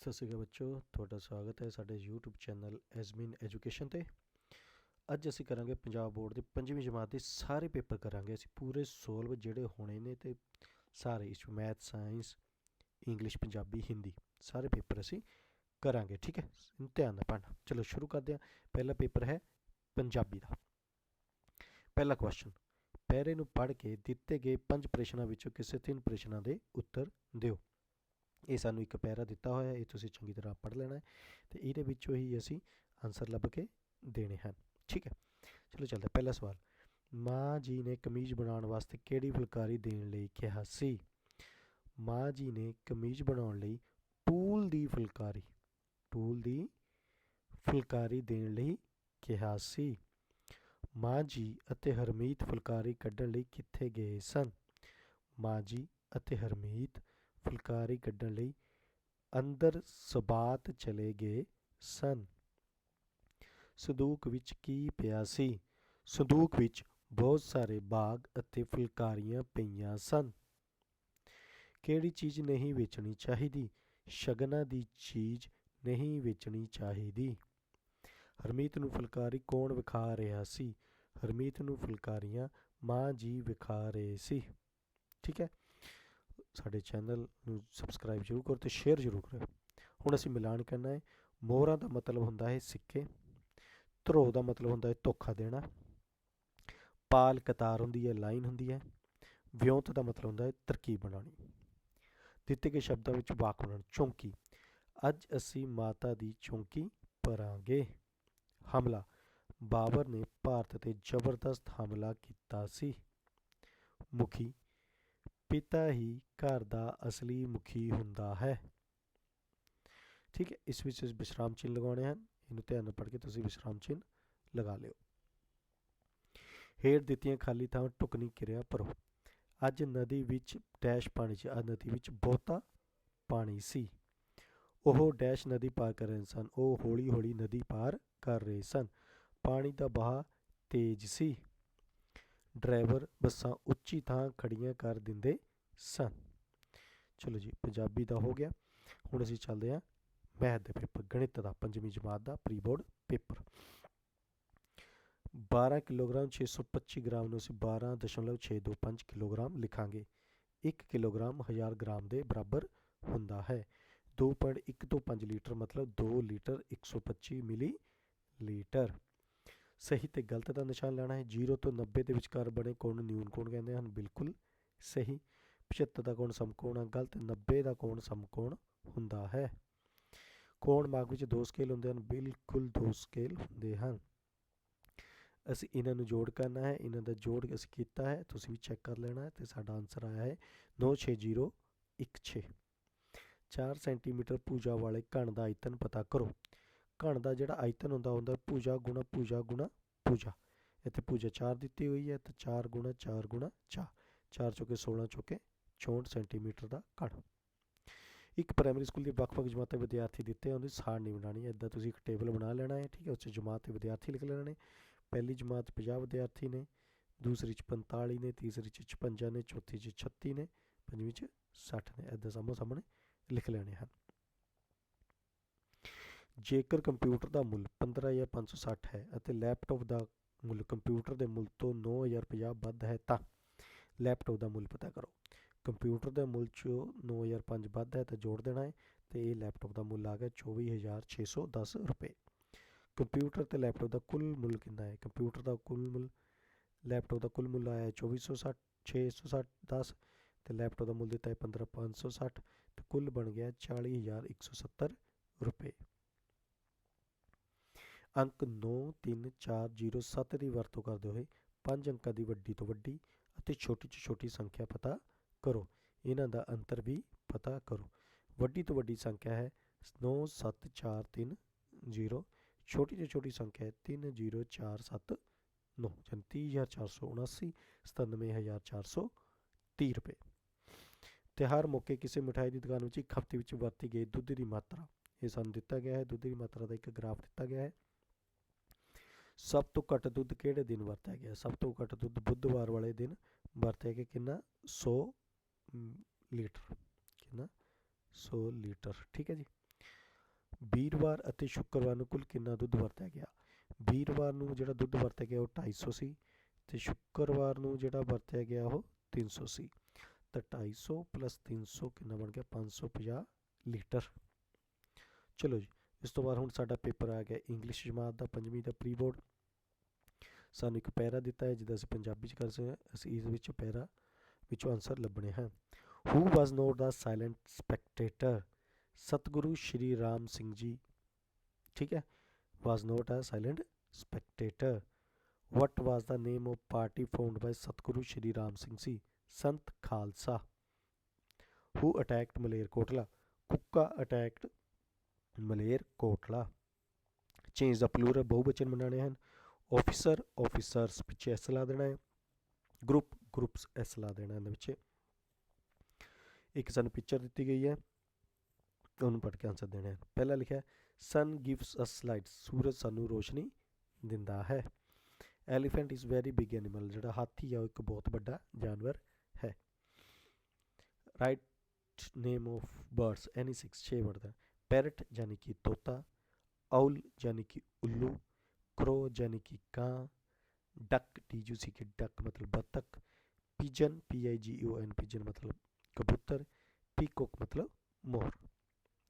ਸਤਿ ਸ਼੍ਰੀ ਅਕਾਲ ਬੱਚੋ, ਤੁਹਾਡਾ ਸਵਾਗਤ ਹੈ ਸਾਡੇ YouTube ਚੈਨਲ ਐਜ਼ਮਿਨ ਐਜੂਕੇਸ਼ਨ ਤੇ। ਅੱਜ ਅਸੀਂ ਕਰਾਂਗੇ ਪੰਜਾਬ ਬੋਰਡ ਦੇ ਪੰਜਵੀਂ ਜਮਾਤ ਦੇ ਸਾਰੇ ਪੇਪਰ ਕਰਾਂਗੇ। ਅਸੀਂ ਪੂਰੇ ਸੋਲਵ ਜਿਹੜੇ ਹੋਣੇ ਨੇ ਤੇ ਸਾਰੇ ਇਸ math, science, English, Punjabi, Hindi ਸਾਰੇ ਪੇਪਰ ਅਸੀਂ ਕਰਾਂਗੇ, ਠੀਕ ਹੈ? ਧਿਆਨ ਨਾਲ ਪੜ੍ਹਨਾ। ਚਲੋ ਸ਼ੁਰੂ ਕਰਦੇ ਹਾਂ। ਪਹਿਲਾ ਪੇਪਰ ਹੈ ਪੰਜਾਬੀ ਦਾ। ਪਹਿਲਾ ਕੁਐਸਚਨ ਪੈਰੇ ਨੂੰ ਪੜ੍ਹ ਕੇ ਦਿੱਤੇ ਗਏ ਪੰਜ ਪ੍ਰਸ਼ਨਾਂ ਵਿੱਚੋਂ ਕਿਸੇ ਤਿੰਨ ਪ੍ਰਸ਼ਨਾਂ ਦੇ ਉੱਤਰ ਦਿਓ। ਇਹ ਸਾਨੂੰ ਇੱਕ ਪੈਰਾ ਦਿੱਤਾ ਹੋਇਆ, ਇਹ ਤੁਸੀਂ ਚੰਗੀ ਤਰ੍ਹਾਂ ਪੜ੍ਹ ਲੈਣਾ ਹੈ ਤੇ ਇਹਦੇ ਵਿੱਚੋਂ ਹੀ ਅਸੀਂ ਆਨਸਰ ਲੱਭ ਕੇ ਦੇਣੇ ਹਨ। ਠੀਕ ਹੈ। ਚਲੋ ਚੱਲਦੇ ਪਹਿਲਾ ਸਵਾਲ। ਮਾਂ ਜੀ ਨੇ ਕਮੀਜ਼ ਬਣਾਉਣ ਵਾਸਤੇ ਕਿਹੜੀ ਫੁਲਕਾਰੀ ਦੇਣ ਲਈ ਕਿਹਾ ਸੀ? ਮਾਂ ਜੀ ਨੇ ਕਮੀਜ਼ ਬਣਾਉਣ ਲਈ ਟੂਲ ਦੀ ਫੁਲਕਾਰੀ, ਟੂਲ ਦੀ ਫੁਲਕਾਰੀ ਦੇਣ ਲਈ ਕਿਹਾ ਸੀ। ਮਾਂ ਜੀ ਅਤੇ ਹਰਮੀਤ ਫੁਲਕਾਰੀ ਕੱਢਣ ਲਈ ਕਿੱਥੇ ਗਏ ਸਨ? ਮਾਂ ਜੀ ਅਤੇ ਹਰਮੀਤ ਫੁਲਕਾਰੀ ਕੱਢਣ ਲਈ ਅੰਦਰ ਸਬਾਤ ਚਲੇ ਗਏ ਸਨ। ਸੰਦੂਕ ਵਿੱਚ ਕੀ ਪਿਆ ਸੀ? ਸੰਦੂਕ ਵਿੱਚ ਬਹੁਤ ਸਾਰੇ ਬਾਗ ਅਤੇ ਫੁਲਕਾਰੀਆਂ ਪਈਆਂ ਸਨ। ਕਿਹੜੀ ਚੀਜ਼ ਨਹੀਂ ਵੇਚਣੀ ਚਾਹੀਦੀ? ਸ਼ਗਨਾਂ ਦੀ ਚੀਜ਼ ਨਹੀਂ ਵੇਚਣੀ ਚਾਹੀਦੀ। ਹਰਮੀਤ ਨੂੰ ਫੁਲਕਾਰੀ ਕੌਣ ਵਿਖਾ ਰਿਹਾ ਸੀ? ਹਰਮੀਤ ਨੂੰ ਫੁਲਕਾਰੀਆਂ ਮਾਂ ਜੀ ਵਿਖਾ ਰਹੇ ਸੀ। ਠੀਕ ਹੈ। ਸਾਡੇ ਚੈਨਲ ਨੂੰ ਸਬਸਕ੍ਰਾਈਬ ਜ਼ਰੂਰ ਕਰੋ ਤੇ ਸ਼ੇਅਰ ਜ਼ਰੂਰ ਕਰੋ ਹੁਣ ਅਸੀਂ ਮਿਲਾਨ ਕਰਨਾ ਹੈ। ਮੋਹਰਾਂ ਦਾ ਮਤਲਬ ਹੁੰਦਾ ਹੈ ਸਿੱਕੇ ਧਰੋ ਦਾ ਮਤਲਬ ਹੁੰਦਾ ਹੈ ਧੋਖਾ ਦੇਣਾ। ਪਾਲ ਕਤਾਰ ਹੁੰਦੀ ਹੈ, ਲਾਈਨ ਹੁੰਦੀ ਹੈ। ਵਿਉਂਤ ਦਾ ਮਤਲਬ ਹੁੰਦਾ ਹੈ ਤਰਕੀਬ ਬਣਾਉਣੀ। ਦਿੱਤੇ ਗਏ ਸ਼ਬਦਾਂ ਵਿੱਚ ਵਾਕ ਬਣਾਉਣ, ਚੌਂਕੀ। ਅੱਜ ਅਸੀਂ ਮਾਤਾ ਦੀ ਚੌਂਕੀ ਭਰਾਂਗੇ। ਹਮਲਾ। ਬਾਬਰ ਨੇ ਭਾਰਤ ਤੇ ਜ਼ਬਰਦਸਤ ਹਮਲਾ ਕੀਤਾ ਸੀ। ਮੁਖੀ ਪਿਤਾ ਹੀ ਘਰ ਦਾ ਅਸਲੀ ਮੁਖੀ ਹੁੰਦਾ ਹੈ। ਠੀਕ ਹੈ, ਇਸ ਵਿੱਚ ਵਿਸਰਾਮ ਚਿੰਨ੍ਹ ਲਗਾਉਣੇ ਹਨ। ਇਹਨੂੰ ਧਿਆਨ ਨਾਲ ਪੜ੍ਹ ਕੇ ਤੁਸੀਂ ਵਿਸਰਾਮ ਚਿੰਨ੍ਹ ਲਗਾ ਲਿਓ। ਹੇਠ ਦਿੱਤੀਆਂ ਖਾਲੀ ਥਾਂ ਟੁਕਨੀ ਕਿਰਿਆ ਭਰੋ ਅੱਜ ਨਦੀ ਵਿੱਚ ਡੈਸ਼ ਪਾਣੀ ਸੀ। ਅੱਜ ਨਦੀ ਵਿੱਚ ਬਹੁਤਾ ਪਾਣੀ ਸੀ। ਉਹ ਡੈਸ਼ ਨਦੀ ਪਾਰ ਕਰ ਰਹੇ ਸਨ। ਉਹ ਹੌਲੀ ਹੌਲੀ ਨਦੀ ਪਾਰ ਕਰ ਰਹੇ ਸਨ। ਪਾਣੀ ਦਾ ਬਹਾ ਤੇਜ਼ ਸੀ। ਡਰਾਈਵਰ ਬੱਸਾਂ ਉੱਚੀ ਥਾਂ ਖੜੀਆਂ ਕਰ ਦਿੰਦੇ ਸਨ। ਚਲੋ ਜੀ, ਪੰਜਾਬੀ ਦਾ ਹੋ ਗਿਆ। ਹੁਣ ਅਸੀਂ ਚੱਲਦੇ ਹਾਂ ਮੈਥ ਦੇ ਪੇਪਰ, ਗਣਿਤ ਦਾ, ਪੰਜਵੀਂ ਜਮਾਤ ਦਾ pre board paper. 12 kilogram 625 gram ਨੂੰ ਅਸੀਂ 12.625 ਕਿਲੋਗ੍ਰਾਮ ਲਿਖਾਂਗੇ। 1 ਕਿਲੋਗ੍ਰਾਮ 1000 ਗ੍ਰਾਮ ਦੇ ਬਰਾਬਰ ਹੁੰਦਾ ਹੈ। 2.1 ਤੋਂ 5 ਲੀਟਰ ਮਤਲਬ 2 ਲੀਟਰ 125 ਮਿਲੀ ਲੀਟਰ। ਸਹੀ ਤੇ ਗਲਤ ਦਾ ਨਿਸ਼ਾਨ ਲੈਣਾ ਹੈ। 0 ਤੋਂ 90 ਦੇ ਵਿਚਕਾਰ ਬਣੇ ਕੋਣ ਨੂੰ ਨਿਊਨ ਕੋਣ ਕਹਿੰਦੇ ਹਨ? ਬਿਲਕੁਲ ਸਹੀ। 75 ਦਾ ਕੋਣ ਸਮਕੋਣ ਹੈ, ਗਲਤ 90 ਦਾ ਕੋਣ ਸਮਕੋਣ ਹੁੰਦਾ ਹੈ। ਕੋਣ ਮਾਗ ਵਿੱਚ ਦੋ ਸਕੇਲ ਹੁੰਦੇ ਹਨ, ਬਿਲਕੁਲ ਦੋ ਸਕੇਲ ਹੁੰਦੇ ਹਨ। ਅਸੀਂ ਇਹਨਾਂ ਨੂੰ ਜੋੜ ਕਰਨਾ ਹੈ, ਇਹਨਾਂ ਦਾ ਜੋੜ ਅਸੀਂ ਕੀਤਾ ਹੈ, ਤੁਸੀਂ ਵੀ ਚੈੱਕ ਕਰ ਲੈਣਾ ਹੈ ਤੇ ਸਾਡਾ ਆਨਸਰ ਆਇਆ ਹੈ 96016 4 ਸੈਂਟੀਮੀਟਰ ਪੂਜਾ ਵਾਲੇ ਘਣ ਦਾ ਆਇਤਨ ਪਤਾ ਕਰੋ। ਘਣ ਦਾ ਜਿਹੜਾ ਆਇਤਨ ਹੁੰਦਾ ਹੁੰਦਾ ਪੂਜਾ ਗੁਣਾ ਪੂਜਾ ਗੁਣਾ, ਪੂਜਾ। ਇੱਥੇ ਪੂਜਾ 4 ਦਿੱਤੀ ਹੋਈ ਹੈ ਤੇ 4 ਗੁਣਾ 4 ਗੁਣਾ 4 4 ਚੌਕੇ 16 ਚੌਕੇ 64 ਸੈਂਟੀਮੀਟਰ ਦਾ ਘਣ। ਇੱਕ ਪ੍ਰਾਇਮਰੀ ਸਕੂਲ ਦੀ ਵੱਖ-ਵੱਖ ਜਮਾਤਾਂ ਦੇ ਵਿਦਿਆਰਥੀ ਦਿੱਤੇ ਉਹਦੀ ਸਾਰ ਨਹੀਂ ਬਣਾਣੀ ਇਦਾਂ ਤੁਸੀਂ ਇੱਕ ਟੇਬਲ ਬਣਾ ਲੈਣਾ ਹੈ, ਠੀਕ ਹੈ, ਉਸ 'ਚ ਜਮਾਤ ਦੇ ਵਿਦਿਆਰਥੀ ਲਿਖ ਲੈਣੇ ਨੇ। ਪਹਿਲੀ ਜਮਾਤ 50 ਵਿਦਿਆਰਥੀ ਨੇ, ਦੂਸਰੀ 'ਚ 45 ਨੇ, ਤੀਸਰੀ 'ਚ 56 ਨੇ, ਚੌਥੀ 'ਚ 36 ਨੇ, ਪੰਜਵੀਂ 'ਚ 60 ਨੇ। ਇਦਾਂ ਸਾਹਮਣੇ ਸਾਹਮਣੇ ਲਿਖ ਲੈਣੇ ਹਨ। ਜੇਕਰ ਕੰਪਿਊਟਰ ਦਾ ਮੁੱਲ 15560 ਹੈ ਅਤੇ ਲੈਪਟਾਪ ਦਾ ਮੁੱਲ ਕੰਪਿਊਟਰ ਦੇ ਮੁੱਲ ਤੋਂ 9050 ਵੱਧ ਹੈ, ਤਾਂ ਲੈਪਟਾਪ ਦਾ ਮੁੱਲ ਪਤਾ ਕਰੋ। ਕੰਪਿਊਟਰ ਦੇ ਮੁੱਲ 'ਚੋਂ 9005 ਵੱਧ ਹੈ ਤਾਂ ਜੋੜ ਦੇਣਾ ਹੈ ਤੇ ਇਹ ਲੈਪਟਾਪ ਦਾ ਮੁੱਲ ਆ ਗਿਆ 24610 ਰੁਪਏ। ਕੰਪਿਊਟਰ ਤੇ ਲੈਪਟਾਪ ਦਾ ਕੁੱਲ ਮੁੱਲ ਕਿੰਨਾ ਹੈ? ਕੰਪਿਊਟਰ ਦਾ ਕੁੱਲ ਮੁੱਲ, ਲੈਪਟਾਪ ਦਾ ਕੁੱਲ ਮੁੱਲ ਆਇਆ 2460 660 10 ਤੇ ਲੈਪਟਾਪ ਦਾ ਮੁੱਲ ਦਿੱਤਾ ਹੈ 15560 ਤੇ ਕੁੱਲ ਬਣ ਗਿਆ 40170 ਰੁਪਏ। ਅੰਕ 93407 ਦੀ ਵਰਤੋਂ ਕਰਦੇ ਹੋਏ ਪੰਜ ਅੰਕਾਂ ਦੀ ਵੱਡੀ ਤੋਂ ਵੱਡੀ ਅਤੇ ਛੋਟੀ ਤੋਂ ਛੋਟੀ ਸੰਖਿਆ ਪਤਾ ਕਰੋ। ਇਹਨਾਂ ਦਾ ਅੰਤਰ ਵੀ ਪਤਾ ਕਰੋ। ਵੱਡੀ ਤੋਂ ਵੱਡੀ ਸੰਖਿਆ ਹੈ 97430 ਛੋਟੀ ਤੋਂ ਛੋਟੀ ਸੰਖਿਆ ਹੈ 30479 ਯਾਨੀ 30479 97430 ਰੁਪਏ। ਤਿਉਹਾਰ ਮੌਕੇ ਕਿਸੇ ਮਿਠਾਈ ਦੀ ਦੁਕਾਨ ਵਿੱਚ ਇੱਕ ਹਫ਼ਤੇ ਵਿੱਚ ਵਰਤੀ ਗਈ ਦੁੱਧ ਦੀ ਮਾਤਰਾ। ਇਹ ਸਾਨੂੰ ਦਿੱਤਾ ਗਿਆ ਹੈ। ਦੁੱਧ ਦੀ ਮਾਤਰਾ ਦਾ ਇੱਕ ਗ੍ਰਾਫ ਦਿੱਤਾ ਗਿਆ ਹੈ। ਸਭ ਤੋਂ ਘੱਟ ਦੁੱਧ ਕਿਹੜੇ ਦਿਨ ਵਰਤਿਆ ਗਿਆ? ਸਭ ਤੋਂ ਘੱਟ ਦੁੱਧ ਬੁੱਧਵਾਰ ਵਾਲੇ ਦਿਨ ਵਰਤਿਆ ਗਿਆ ਕਿੰਨਾ? 100 ਲੀਟਰ। ਕਿੰਨਾ? 100 ਲੀਟਰ। ਠੀਕ ਹੈ ਜੀ। ਵੀਰਵਾਰ ਅਤੇ ਸ਼ੁੱਕਰਵਾਰ ਨੂੰ ਕੁੱਲ ਕਿੰਨਾ ਦੁੱਧ ਵਰਤਿਆ ਗਿਆ? ਵੀਰਵਾਰ ਨੂੰ ਜਿਹੜਾ ਦੁੱਧ ਵਰਤਿਆ ਗਿਆ ਉਹ 250 ਸੀ ਤੇ ਸ਼ੁੱਕਰਵਾਰ ਨੂੰ ਜਿਹੜਾ ਵਰਤਿਆ ਗਿਆ ਉਹ 300 ਸੀ ਤਾਂ 250 ਪਲੱਸ 300 ਕਿੰਨਾ ਬਣ ਗਿਆ? 550 ਲੀਟਰ। ਚਲੋ ਜੀ। ਇਸ ਤੋਂ ਬਾਅਦ ਹੁਣ ਸਾਡਾ ਪੇਪਰ ਆ ਗਿਆ ਇੰਗਲਿਸ਼ ਜਮਾਤ ਦਾ ਪੰਜਵੀਂ ਦਾ ਪ੍ਰੀ ਬੋਰਡ ਸਾਨੂੰ ਇੱਕ ਪੈਰਾ ਦਿੱਤਾ ਹੈ ਜਿਹਦਾ ਅਸੀਂ ਪੰਜਾਬੀ ਚ ਕਰ ਸਕਦੇ ਹਾਂ ਅਸੀਂ ਇਸ ਵਿੱਚ ਪੈਰਾ ਵਿੱਚੋਂ ਆਨਸਰ ਲੱਭਣੇ ਹਨ who was not the silent spectator Satguru Shri Ram Singh ji ਠੀਕ ਹੈ was not a silent spectator what was the name of party found by Satguru Shri Ram Singh C Sant Khalsa who ਅਟੈਕਡ Malerkotla Kukka attacked Maler Kotla. Change the plural, ਬਹੁਵਚਨ ਬਣਾਉਣੇ ਹਨ। Officer, officers, ਪਿੱਛੇ s ਲਾ ਦੇਣਾ ਹੈ। Group, groups, s ਲਾ ਦੇਣਾ ਇਹਦੇ ਵਿੱਚ ਇੱਕ ਸਾਨੂੰ ਪਿਕਚਰ ਦਿੱਤੀ ਗਈ ਹੈ। ਉਹਨੂੰ ਪੜ੍ਹ ਕੇ ਆਨਸਰ ਦੇਣੇ ਹਨ ਪਹਿਲਾ ਲਿਖਿਆ ਸਨ ਗਿਵਸ ਅਸ ਲਾਈਟ ਸੂਰਜ ਸਾਨੂੰ ਰੋਸ਼ਨੀ ਦਿੰਦਾ ਹੈ। Elephant is very big animal ਜਿਹੜਾ ਹਾਥੀ ਆ, ਉਹ ਇੱਕ ਬਹੁਤ ਵੱਡਾ ਜਾਨਵਰ ਹੈ। Write name of birds any 6 ਛੇ ਵਰਡ। ਦਾ ਪੈਰਟ ਯਾਨੀ ਕਿ ਤੋਤਾ ਆਉਲ ਯਾਨੀ ਕਿ ਉੱਲੂ ਕ੍ਰੋ ਯਾਨੀ ਕਿ ਕਾਂ ਡਕ ਡੀ ਯੂ ਸੀ ਕਿ ਡਕ ਮਤਲਬ ਬਤਕ ਪਿਜਨ ਪੀ ਆਈ ਜੀ ਓ ਐਨ ਪਿਜਨ ਮਤਲਬ ਕਬੂਤਰ ਪੀਕੋਕ ਮਤਲਬ ਮੋਰ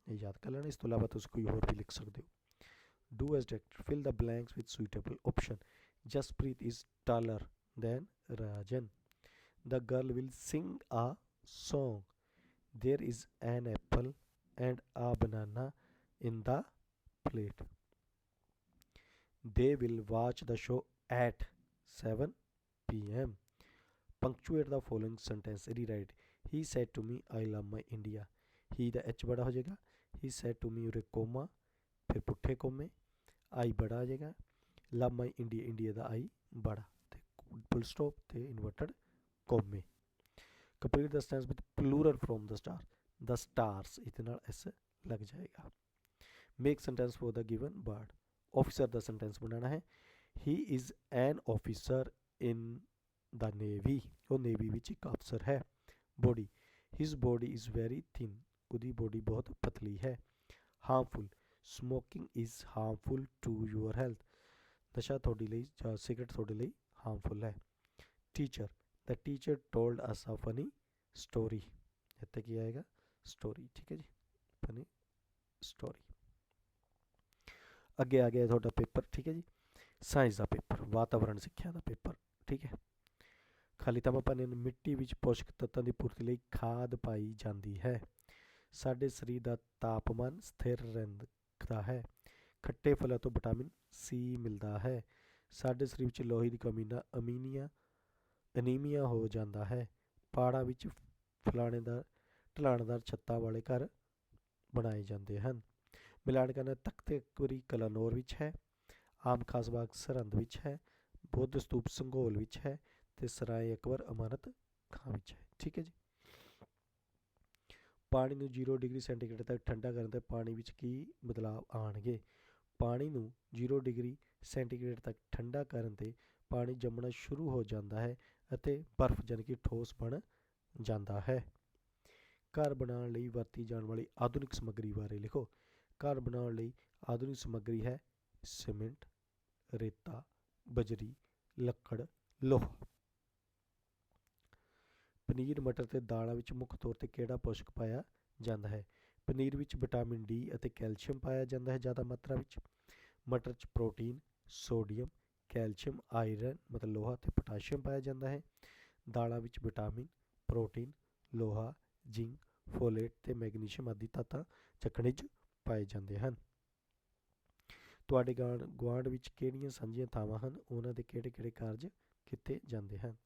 ਇਹ ਯਾਦ ਕਰ ਲੈਣਾ ਇਸ ਤੋਂ ਇਲਾਵਾ ਤੁਸੀਂ ਕੋਈ ਹੋਰ ਵੀ ਲਿਖ ਸਕਦੇ ਹੋ do as direct fill the blanks with suitable option Jaspreet is taller than Rajan the girl will sing a song. There is an apple and a banana in the plate they will watch the show at 7 pm punctuate the following sentence rewrite he said to me i love my india he the h ਬੜਾ ਹੋ ਜਾਏਗਾ he said to me ਉਰੇ comma ਫਿਰ ਪੁੱਠੇ ਕੋਮੇ i ਬੜਾ ਆ ਜਾਏਗਾ ਲਵ ਮਾਈ ਇੰਡੀਆ ਇੰਡੀਆ ਦਾ i ਬੜਾ ਤੇ ਫੁੱਲ ਸਟਾਪ ਤੇ inverted ਕੋਮੇ complete the sentence with plural from the star the stars ਇਹਦੇ ਨਾਲ s ਲੱਗ ਜਾਏਗਾ make sentence for the given word officer the sentence ਬਣਾਉਣਾ ਹੈ he is an officer in the navy ਉਹ ਨੇਵੀ ਵਿੱਚ ਇੱਕ ਅਫਸਰ ਹੈ body his body is very thin ਉਹਦੀ ਬੋਡੀ ਬਹੁਤ ਪਤਲੀ ਹੈ harmful smoking is harmful to your health ਨਸ਼ਾ ਤੁਹਾਡੇ ਲਈ ਜਾਂ ਸਿਗਰਟ ਤੁਹਾਡੇ ਲਈ ਹਾਰਮਫੁਲ ਹੈ teacher the teacher told us a funny story ਇੱਥੇ ਕੀ ਆਏਗਾ ਸਟੋਰੀ ਠੀਕ ਹੈ ਜੀ? ਫਨੀ ਸਟੋਰੀ ਅੱਗੇ ਆ ਗਿਆ ਤੁਹਾਡਾ ਪੇਪਰ, ਠੀਕ ਹੈ ਜੀ? ਸਾਇੰਸ ਦਾ ਪੇਪਰ, ਵਾਤਾਵਰਣ ਸਿੱਖਿਆ ਦਾ ਪੇਪਰ, ਠੀਕ ਹੈ? ਖਾਲੀ ਤਾਂ ਆਪਾਂ ਨੇ ਮਿੱਟੀ ਵਿੱਚ ਪੋਸ਼ਕ ਤੱਤਾਂ ਦੀ ਪੂਰਤੀ ਲਈ ਖਾਦ ਪਾਈ ਜਾਂਦੀ ਹੈ। ਸਾਡੇ ਸਰੀਰ ਦਾ ਤਾਪਮਾਨ ਸਥਿਰ ਰਹਿੰਦਾ ਹੈ। ਖੱਟੇ ਫਲਾਂ ਤੋਂ ਵਿਟਾਮਿਨ ਸੀ ਮਿਲਦਾ ਹੈ। ਸਾਡੇ ਸਰੀਰ ਵਿੱਚ ਲੋਹੇ ਦੀ ਕਮੀ ਨਾਲ ਅਮੀਨੀਆ, ਅਨੀਮੀਆ ਹੋ ਜਾਂਦਾ ਹੈ। ਪਹਾੜਾਂ ਵਿੱਚ ਫਲਾਣੇ ਦਾ ਢਲਾਣਦਾਰ ਛੱਤਾਂ ਵਾਲੇ ਘਰ ਬਣਾਏ ਜਾਂਦੇ ਹਨ। ਮਿਲਾਨ ਕਰਨਾ ਤਖਤ ਅਕਬਰੀ ਕਲਾਨੌਰ ਵਿੱਚ ਹੈ, ਆਮ ਖਾਸ ਬਾਗ ਸਰਹੰਦ ਵਿੱਚ ਹੈ, ਬੁੱਧ ਸਤੂਪ ਸੰਘੋਲ ਵਿੱਚ ਹੈ ਤੇ ਸਰਾਏ ਅਕਬਰ ਅਮਾਨਤ ਖਾਂ ਵਿੱਚ ਹੈ। ਠੀਕ ਹੈ ਜੀ। ਪਾਣੀ ਨੂੰ 0 ਡਿਗਰੀ ਸੈਂਟੀਗ੍ਰੇਡ ਤੱਕ ਠੰਡਾ ਕਰਨ ਤੇ ਪਾਣੀ ਵਿੱਚ ਕੀ ਬਦਲਾਅ ਆਣਗੇ ਪਾਣੀ ਨੂੰ 0 ਡਿਗਰੀ ਸੈਂਟੀਗ੍ਰੇਡ ਤੱਕ ਠੰਡਾ ਕਰਨ ਤੇ ਪਾਣੀ ਜੰਮਣਾ ਸ਼ੁਰੂ ਹੋ ਜਾਂਦਾ ਹੈ ਅਤੇ ਬਰਫ਼ ਜਾਨੀ ਕਿ ਠੋਸ ਬਣ ਜਾਂਦਾ ਹੈ। ਘਰ ਬਣਾਉਣ ਲਈ ਵਰਤੀ ਜਾਣ ਵਾਲੀ ਆਧੁਨਿਕ ਸਮੱਗਰੀ ਬਾਰੇ ਲਿਖੋ। ਘਰ ਬਣਾਉਣ ਲਈ ਆਧੁਨਿਕ ਸਮੱਗਰੀ ਹੈ ਸੀਮੈਂਟ, ਰੇਤਾ, ਬਜਰੀ, ਲੱਕੜ, ਲੋਹਾ। ਪਨੀਰ, ਮਟਰ ਤੇ ਦਾਲਾਂ ਵਿੱਚ ਮੁੱਖ ਤੌਰ ਤੇ ਕਿਹੜਾ ਪੋਸ਼ਕ ਪਾਇਆ ਜਾਂਦਾ ਹੈ? ਪਨੀਰ ਵਿੱਚ ਵਿਟਾਮਿਨ ਡੀ ਅਤੇ ਕੈਲਸ਼ੀਅਮ ਪਾਇਆ ਜਾਂਦਾ ਹੈ ਜ਼ਿਆਦਾ ਮਾਤਰਾ ਵਿੱਚ। ਮਟਰ 'ਚ ਪ੍ਰੋਟੀਨ, ਸੋਡੀਅਮ, ਕੈਲਸ਼ੀਅਮ, ਆਇਰਨ ਮਤਲਬ ਲੋਹਾ ਤੇ ਪੋਟਾਸ਼ੀਅਮ ਪਾਇਆ ਜਾਂਦਾ ਹੈ। ਦਾਲਾਂ ਵਿੱਚ ਵਿਟਾਮਿਨ, ਪ੍ਰੋਟੀਨ, ਲੋਹਾ ਜ਼ਿੰਕ ਫੋਲੇਟ ਤੇ ਮੈਗਨੀਸ਼ੀਅਮ ਆਦਿ ਤੱਤਾਂ ਜਾਂ 'ਚ ਪਾਏ ਜਾਂਦੇ ਹਨ। ਤੁਹਾਡੇ ਗਾਂਡ ਗੁਆਂਢ ਵਿੱਚ ਕਿਹੜੀਆਂ ਸਾਂਝੀਆਂ ਥਾਵਾਂ ਹਨ? ਉਹਨਾਂ ਦੇ ਕਿਹੜੇ ਕਿਹੜੇ ਕਾਰਜ ਕੀਤੇ ਜਾਂਦੇ ਹਨ?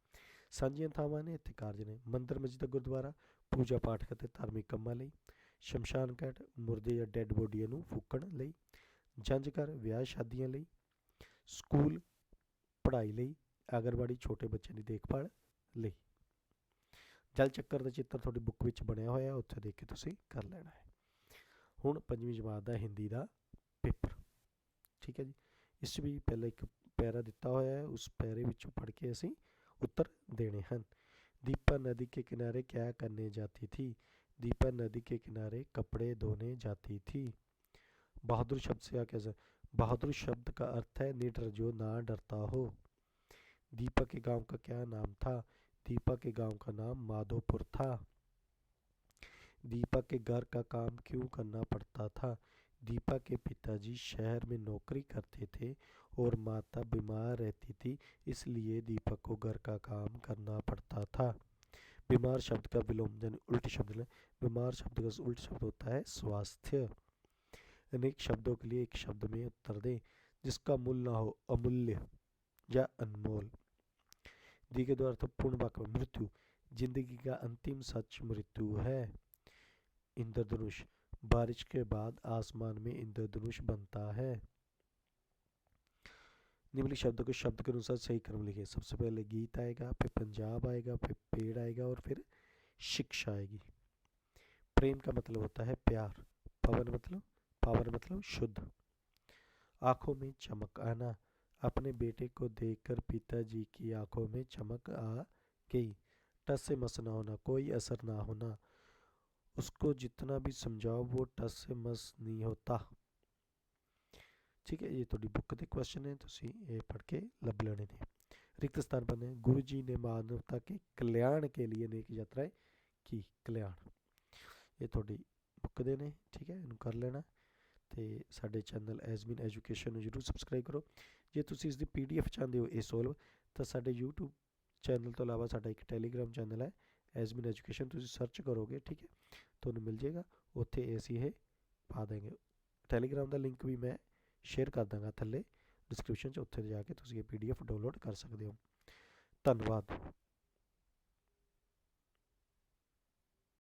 ਸਾਂਝੀਆਂ ਥਾਵਾਂ ਨੇ ਇੱਥੇ ਕਾਰਜ ਨੇ ਮੰਦਰ, ਮਸਜਿਦ, ਗੁਰਦੁਆਰਾ, ਪੂਜਾ ਪਾਠ ਅਤੇ ਧਾਰਮਿਕ ਕੰਮਾਂ ਲਈ, ਸ਼ਮਸ਼ਾਨ ਘਾਟ, ਮੁਰਦੇ ਜਾਂ ਡੈੱਡ ਬੋਡੀਆਂ ਨੂੰ ਫੂਕਣ ਲਈ, ਜੰਝ ਘਰ, ਵਿਆਹ ਸ਼ਾਦੀਆਂ ਲਈ, ਸਕੂਲ, ਪੜ੍ਹਾਈ ਲਈ, ਆਂਗਣਵਾੜੀ ਛੋਟੇ ਬੱਚਿਆਂ ਦੀ ਦੇਖਭਾਲ ਲਈ। ਜਲ ਚੱਕਰ ਦਾ ਚਿੱਤਰ ਤੁਹਾਡੀ ਬੁੱਕ ਵਿੱਚ ਬਣਿਆ ਹੋਇਆ ਉੱਥੇ ਦੇਖ ਕੇ ਤੁਸੀਂ ਕਰ ਲੈਣਾ ਹੈ ਹੁਣ ਪੰਜਵੀਂ ਜਮਾਤ ਦਾ ਹਿੰਦੀ ਦਾ ਪੇਪਰ ਠੀਕ ਹੈ ਜੀ ਇਸ ਵੀ ਪਹਿਲਾਂ ਇੱਕ ਪੈਰਾ ਦਿੱਤਾ ਹੋਇਆ ਹੈ ਉਸ ਪੈਰੇ ਵਿੱਚੋਂ ਪੜ੍ਹ ਕੇ ਅਸੀਂ उत्तर देने हैं दीपा नदी के किनारे क्या करने जाती थी दीपा नदी के किनारे कपड़े धोने जाती थी बहादुर शब्द से क्या कैसे बहादुर शब्द का अर्थ है निडर जो ना डरता हो दीपक के गांव का क्या नाम था दीपक के गाँव का नाम माधोपुर था। दीपक के घर का काम क्यों करना पड़ता था? दीपक के पिताजी शहर में नौकरी करते थे और माता बीमार रहती थी, इसलिए दीपक को घर का काम करना पड़ता था। बीमार शब्द का विलोम यानी उल्ट शब्द बीमार शब्द का उल्ट शब्द होता है स्वास्थ्य। अनेक शब्दों के लिए एक शब्द में उत्तर दें, जिसका मूल ना हो अमूल्य या अनमोल। दी के द्वारा पूर्ण वाक्य में मृत्यु। ज़िंदगी का अंतिम सच मृत्यु है। इंद्रधनुष, बारिश के बाद आसमान में इंद्रधनुष बनता है। निम्नलिखित शब्दों को शब्द के अनुसार सही क्रम लिखिए। सबसे पहले गीत आएगा, फिर पंजाब आएगा, फिर पेड़ आएगा और फिर शिक्षा आएगी। प्रेम का मतलब होता है प्यार। पवन मतलब पावर मतलब शुद्ध। आँखों में चमक आना। अपने बेटे को देखकर पिताजी की आंखों में चमक आ गई टस से मस ना होना कोई असर ना होना उसको जितना भी समझाओ वो टस से मस नहीं होता ਠੀਕ ਹੈ ਇਹ ਤੁਹਾਡੀ ਬੁੱਕ ਦੇ ਕੁਐਸਚਨ ਹੈ ਤੁਸੀਂ ਇਹ ਪੜ੍ਹ ਕੇ ਲੱਭ ਲੈਣੇ ਨੇ ਰਿਕਤ ਸਥਾਨ पर गुरु जी ने मानवता के कल्याण के लिए अनेक यात्राएं की कल्याण ਇਹ ਤੁਹਾਡੀ ਬੁੱਕ ਦੇ ਨੇ ਠੀਕ ਹੈ ਇਹਨੂੰ ਕਰ ਲੈਣਾ ਤੇ ਸਾਡੇ ਚੈਨਲ ਐਸਬੀਨ ਐਜੂਕੇਸ਼ਨ ਨੂੰ ਜਰੂਰ ਸਬਸਕ੍ਰਾਈਬ ਕਰੋ ਜੇ ਤੁਸੀਂ ਇਸ ਦੀ ਪੀਡੀਐਫ ਚਾਹੁੰਦੇ ਹੋ ਇਹ ਸੋਲਵ ਤਾਂ ਸਾਡੇ YouTube ਚੈਨਲ ਤੋਂ ਇਲਾਵਾ ਸਾਡਾ ਇੱਕ ਟੈਲੀਗ੍ਰਾਮ ਚੈਨਲ ਹੈ ਐਸਬੀਨ ਐਜੂਕੇਸ਼ਨ ਤੁਸੀਂ ਸਰਚ ਕਰੋਗੇ, ਠੀਕ ਹੈ? ਤੁਹਾਨੂੰ ਮਿਲ ਜਾਏਗਾ, ਉੱਥੇ ਅਸੀਂ ਇਹ ਪਾ ਦੇਂਗੇ ਟੈਲੀਗ੍ਰਾਮ ਦਾ ਲਿੰਕ ਵੀ ਮੈਂ ਸ਼ੇਅਰ ਕਰ ਦਾਂਗਾ ਥੱਲੇ ਡਿਸਕ੍ਰਿਪਸ਼ਨ 'ਚ, ਉੱਥੇ ਜਾ ਕੇ ਤੁਸੀਂ ਇਹ ਪੀਡੀਐਫ ਡਾਊਨਲੋਡ ਕਰ ਸਕਦੇ ਹੋ। ਧੰਨਵਾਦ।